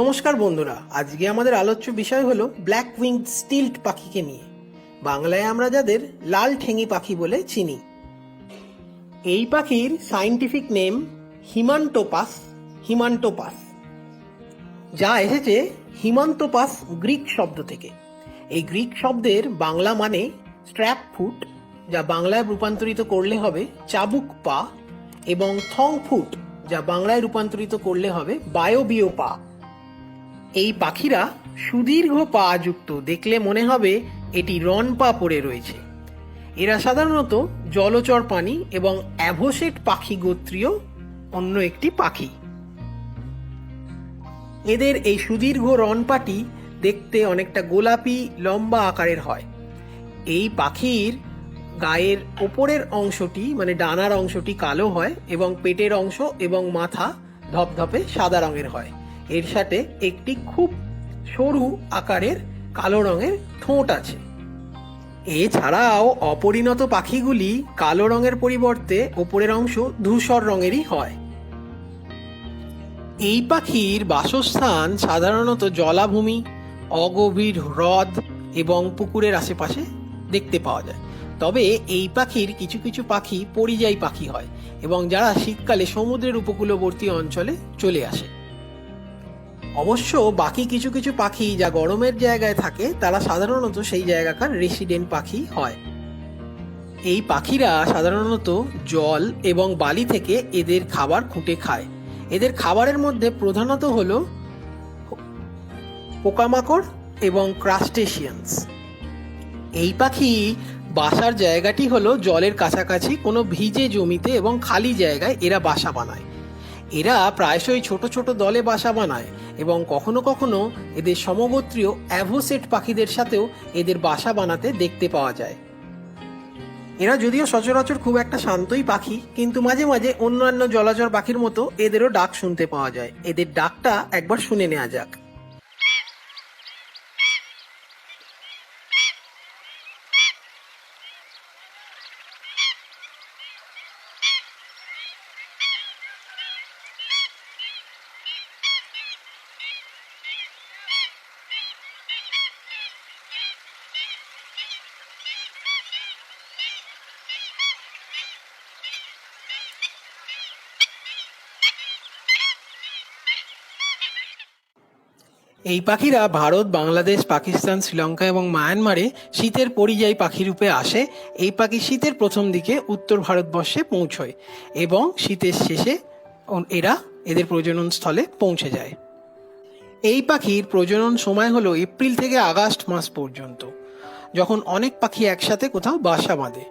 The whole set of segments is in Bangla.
নমস্কার বন্ধুরা, আজকে আমাদের আলোচ্য বিষয় হলো ব্ল্যাক উইংড স্টিল্ট পাখিকে নিয়ে। বাংলায় আমরা যাদের লাল ঠেঙি পাখি বলে চিনি। এই পাখির সাইন্টিফিক নেম হিমান্টোপাস হিমান্টোপাস যা এসেছে হিমান্তোপাস গ্রিক শব্দ থেকে। এই গ্রিক শব্দের বাংলা মানে স্ট্র্যাপ ফুট যা বাংলায় রূপান্তরিত করলে হবে চাবুক পা, এবং থং ফুট যা বাংলায় রূপান্তরিত করলে হবে বায়োবিও পা। এই পাখিরা সুদীর্ঘ পা যুক্ত। দেখলে মনে হবে এটি রন পা পড়ে রয়েছে। এরা সাধারণত জলচর প্রাণী এবং অ্যাভোসেট পাখি গোত্রীয় অন্য একটি পাখি। এদের এই সুদীর্ঘ রনপাটি দেখতে অনেকটা গোলাপি, লম্বা আকারের হয়। এই পাখির গায়ের ওপরের অংশটি মানে ডানার অংশটি কালো হয় এবং পেটের অংশ এবং মাথা ধপধপে সাদা রঙের হয়। এর সাথে একটি খুব সরু আকারের কালো রঙের ঠোঁট আছে। এছাড়াও অপরিণত পাখিগুলি কালো রঙের পরিবর্তে ওপরের অংশ ধূসর রঙেরই হয়। এই পাখির বাসস্থান সাধারণত জলাভূমি, অগভীর হ্রদ এবং পুকুরের আশেপাশে দেখতে পাওয়া যায়। তবে এই পাখির কিছু কিছু পাখি পরিযায়ী পাখি হয় এবং যারা শীতকালে সমুদ্রের উপকূলবর্তী অঞ্চলে চলে আসে। অবশ্য বাকি কিছু কিছু পাখি যা গরমের জায়গায় থাকে, তারা সাধারণত সেই জায়গাকার রেসিডেন্ট পাখি হয়। এই পাখিরা সাধারণত জল এবং বালি থেকে এদের খাবার খুঁটে খায়। এদের খাবারের মধ্যে প্রধানত হল পোকামাকড় এবং ক্রাস্টেশিয়ান্স। এই পাখি বাসার জায়গাটি হলো জলের কাছাকাছি কোনো ভিজে জমিতে এবং খালি জায়গায় এরা বাসা বানায়। এরা প্রায়শই ছোট ছোট দলে বাসা বানায় এবং কখনো কখনো এদের সমগোত্রীয় অ্যাভোসেট পাখিদের সাথেও এদের বাসা বানাতে দেখতে পাওয়া যায়। এরা যদিও সচরাচর খুব একটা শান্তই পাখি, কিন্তু মাঝে মাঝে অন্যান্য জলাচর পাখির মতো এদেরও ডাক শুনতে পাওয়া যায়। এদের ডাকটা একবার শুনে নেওয়া যাক। এই পাখিরা ভারত, বাংলাদেশ, পাকিস্তান, শ্রীলঙ্কা এবং মায়ানমারে শীতের পরিযায়ী পাখি রূপে আসে। এই পাখি শীতের প্রথম দিকে উত্তর ভারতবর্ষে পৌঁছয় এবং শীতের শেষে এরা এদের প্রজনন স্থলে পৌঁছে যায়। এই পাখির প্রজনন সময় হলো এপ্রিল থেকে আগস্ট মাস পর্যন্ত, যখন অনেক পাখি একসাথে কোথাও বাসা বাঁধে।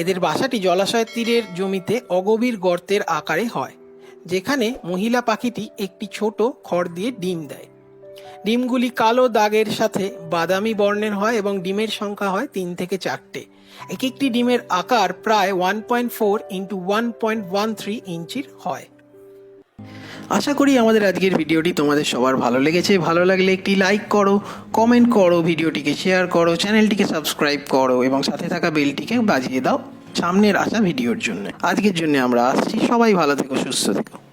এদের বাসাটি জলাশয়ের তীরের জমিতে অগভীর গর্তের আকারে হয়, যেখানে মহিলা পাখিটি একটি ছোট খড় দিয়ে ডিম দেয়। ডিমগুলি কালো দাগের সাথে বাদামি বর্ণের হয় এবং ডিমের সংখ্যা হয় তিন থেকে চারটে। এক একটি ডিমের আকার প্রায় one point four into one point one three ইঞ্চির হয়। আশা করি আমাদের আজকের ভিডিওটি তোমাদের সবার ভালো লেগেছে। ভালো লাগলে একটি লাইক করো কমেন্ট করো, ভিডিওটিকে শেয়ার করো, চ্যানেলটিকে সাবস্ক্রাইব করো এবং সাথে থাকা বেলটিকে বাজিয়ে দাও সামনের আসা ভিডিওর জন্য। আজকের জন্য আমরা আসছি। সবাই ভালো থেকো, সুস্থ থেকো।